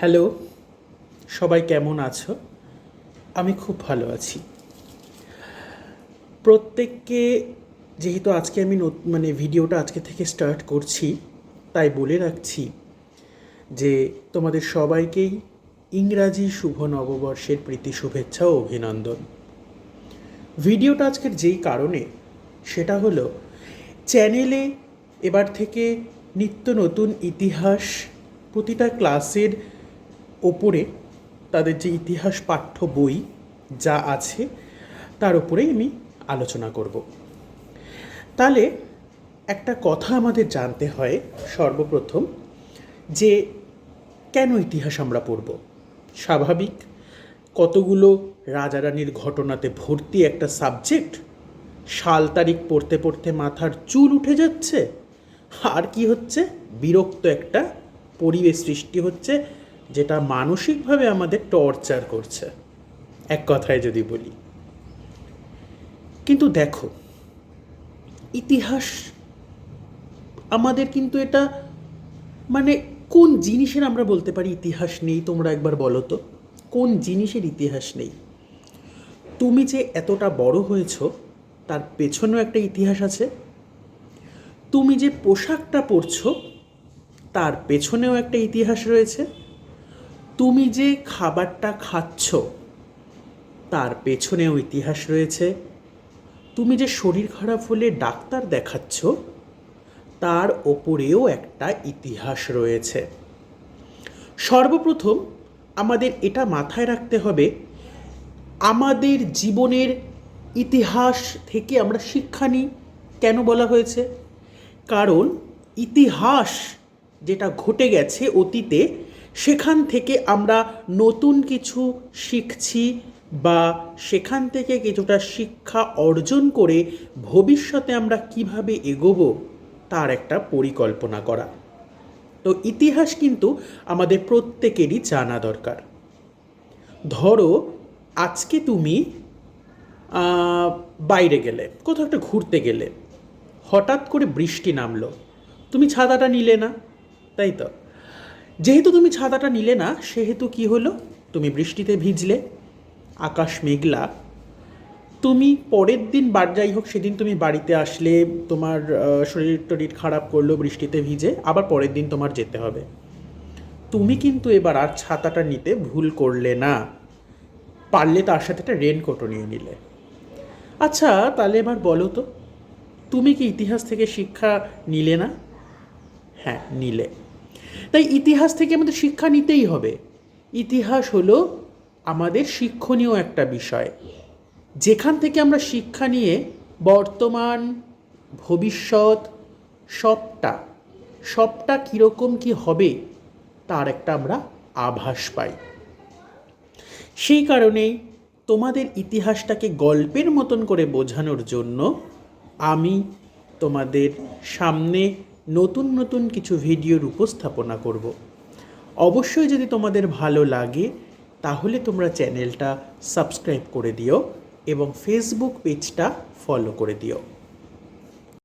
Hello, সবাই কেমন আছো? আমি খুব ভালো আছি। প্রত্যেককে, যেহেতু আজকে আমি মানে ভিডিওটা আজকে থেকে স্টার্ট করছি, তাই বলে রাখছি যে তোমাদের সবাইকেই ইংরাজি শুভ নববর্ষের প্রীতি শুভেচ্ছা ও অভিনন্দন। ভিডিওটা আজকের যেই কারণে, সেটা হলো চ্যানেলে এবার থেকে নিত্য নতুন ইতিহাস, প্রতিটা ক্লাসের ওপরে তাদের যে ইতিহাস পাঠ্য বই যা আছে, তার উপরেই আমি আলোচনা করব। তাহলে একটা কথা আমাদের জানতে হয় সর্বপ্রথম যে কেন ইতিহাস আমরা পড়ব? স্বাভাবিক কতগুলো রাজা রানীর ঘটনাতে ভর্তি একটা সাবজেক্ট, সাল তারিখ পড়তে পড়তে মাথার চুল উঠে যাচ্ছে, আর কি হচ্ছে? বিরক্ত একটা পরিবেশ সৃষ্টি হচ্ছে যেটা মানসিকভাবে আমাদের টর্চার করছে। এক কথায় যদি বলি। কিন্তু দেখো, ইতিহাস আমাদের কিন্তু এটা মানে কোন জিনিসের আমরা বলতে পারি ইতিহাস নেই তোমরা একবার বলো তো? কোন জিনিসের ইতিহাস নেই? তুমি যে এতটা বড় হয়েছো, তার পেছনেও একটা ইতিহাস আছে। তুমি যে পোশাকটা পরছো, তার পেছনেও একটা ইতিহাস রয়েছে। তুমি যে খাবারটা খাচ্ছ, তার পেছনেও ইতিহাস রয়েছে। তুমি যে শরীর খারাপ হলে ডাক্তার দেখাচ্ছ, তার ওপরেও একটা ইতিহাস রয়েছে। সর্বপ্রথম আমাদের এটা মাথায় রাখতে হবে, আমাদের জীবনের ইতিহাস থেকে আমরা শিক্ষা নিই। কেন বলা হয়েছে? কারণ ইতিহাস যেটা ঘটে গেছে অতীতে সেখান থেকে আমরা নতুন কিছু শিখছি বা সেখান থেকে কিছুটা শিক্ষা অর্জন করে ভবিষ্যতে আমরা কীভাবে এগোবো তার একটা পরিকল্পনা করা। তো ইতিহাস কিন্তু আমাদের প্রত্যেকেরই জানা দরকার। ধরো, আজকে তুমি বাইরে গেলে, কোথাও একটা ঘুরতে গেলে, হঠাৎ করে বৃষ্টি নামলো, তুমি ছাতাটা নিলে না, তাই তো? যেহেতু তুমি ছাতাটা নিলে না, সেহেতু কি হলো? তুমি বৃষ্টিতে ভিজলে, আকাশ মেঘলা। তুমি পরের দিন বার যাই হোক, সেদিন তুমি বাড়িতে আসলে তোমার শরীর টরীর খারাপ করল, বৃষ্টিতে ভিজে, আবার পরের দিন তোমার যেতে হবে। তুমি কিন্তু এবার আর ছাতাটা নিতে ভুল করলে না। পারলে তার সাথে একটা রেনকোটও নিয়ে নিলে। আচ্ছা তাহলে এবার বলো তো, তুমি কি ইতিহাস থেকে শিক্ষা নিলে না? হ্যাঁ নিলে। তাই ইতিহাস থেকে আমাদের শিক্ষা নিতেই হবে। ইতিহাস হলো আমাদের শিক্ষণীয় একটা বিষয়। যেখান থেকে আমরা শিক্ষা নিয়ে বর্তমান, ভবিষ্যৎ, সবটা সবটা কীরকম কি হবে, তার একটা আমরা আভাস পাই। সেই কারণেই তোমাদের ইতিহাসটাকে গল্পের মতন করে বোঝানোর জন্য আমি তোমাদের সামনে নতুন নতুন কিছু ভিডিওর উপস্থাপনা করব। অবশ্যই যদি তোমাদের ভালো লাগে, তাহলে তোমরা চ্যানেলটা সাবস্ক্রাইব করে দিও এবং ফেসবুক পেজটা ফলো করে দিও।